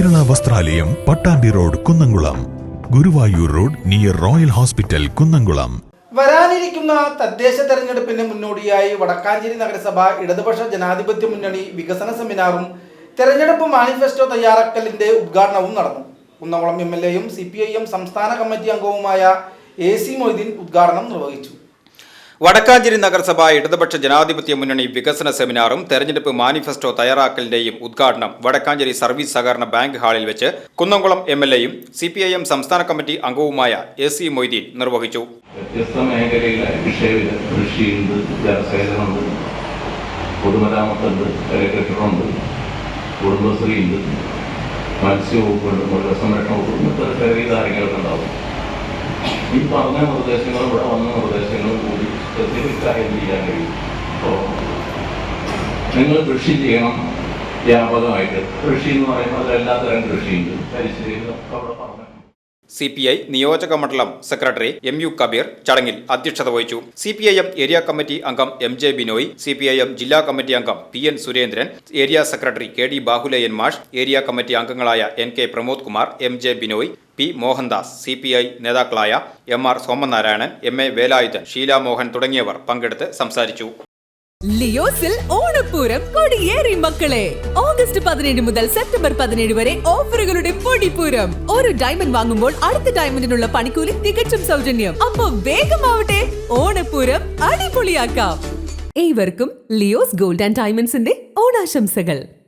വസ്ത്രാലയം Pattambi road Kunnamkulam. Guruvayur road near royal hospital Kunnamkulam. വരാനിരിക്കുന്ന തദ്ദേശ തെരഞ്ഞെടുപ്പിന് മുന്നോടിയായി വടക്കാഞ്ചേരി നഗരസഭ ഇടതുപക്ഷ ജനാധിപത്യ മുന്നണി വികസന സെമിനാറും തെരഞ്ഞെടുപ്പ് മാനിഫെസ്റ്റോ തയ്യാറാക്കലിന്റെ ഉദ്ഘാടനവും നടന്നു. കുന്നംകുളം എം എൽ എയും സി പി ഐ എം സംസ്ഥാന കമ്മിറ്റി അംഗവുമായ എ സി മൊയ്തീൻ ഉദ്ഘാടനം നിർവഹിച്ചു. വടക്കാഞ്ചേരി നഗരസഭ ഇടതുപക്ഷ ജനാധിപത്യ മുന്നണി വികസന സെമിനാറും തെരഞ്ഞെടുപ്പ് മാനിഫെസ്റ്റോ തയ്യാറാക്കലിന്റെയും ഉദ്ഘാടനം വടക്കാഞ്ചേരി സർവീസ് സഹകരണ ബാങ്ക് ഹാളിൽ വെച്ച് കുന്നംകുളം എം എൽ എയും സി പി ഐ എം സംസ്ഥാന കമ്മിറ്റി അംഗവുമായ എ സി മൊയ്തീൻ നിർവഹിച്ചു. വ്യത്യസ്ത മേഖലയിലെ മൃഗസംരക്ഷണ വകുപ്പ് ഇങ്ങനത്തെ ചെറിയ കാര്യങ്ങളൊക്കെ ഉണ്ടാവും. ഈ പറഞ്ഞ നിർദ്ദേശങ്ങളും ഇവിടെ എന്ത് ചെയ്യാൻ കഴിയും അപ്പോൾ നിങ്ങൾ കൃഷി ചെയ്യണം. വ്യാപകമായിട്ട്. കൃഷി എന്ന് പറയുമ്പോൾ തരം കൃഷിയുണ്ട്. പരിശീലനം സി പി ഐ നിയോജക മണ്ഡലം സെക്രട്ടറി എം യു കബീർ ചടങ്ങിൽ അധ്യക്ഷത വഹിച്ചു. C P I M area committee അംഗം M J Binoy C P I M ജില്ലാ കമ്മിറ്റി അംഗം P N Surendran area secretary K D Bahulayan മാഷ് ഏരിയ കമ്മിറ്റി അംഗങ്ങളായ N K Pramod Kumar M J Binoy P. Mohandas C P I നേതാക്കളായ M. R. Somanarayanan M. A. Velayudhan Sheela Mohan തുടങ്ങിയവർ പങ്കെടുത്ത് സംസാരിച്ചു. ലിയോസിൽ ഓണപ്പൂരം കൊടിയേറി മക്കളെ. August പതിനേഴ് മുതൽ September പതിനേഴ് വരെ ഓഫറുകളുടെ പൊടിപ്പൂരം. ഒരു ഡയമണ്ട് വാങ്ങുമ്പോൾ അടുത്ത ഡയമണ്ടിനുള്ള പണിക്കൂലി തികച്ചും സൗജന്യം. അപ്പൊ വേഗമാവട്ടെ ഓണപ്പൂരം അടിപൊളിയാക്കാം. ഏവർക്കും ലിയോസ് ഗോൾഡ് ആൻഡ് ഡയമണ്ട്സിന്റെ ഓണാശംസകൾ.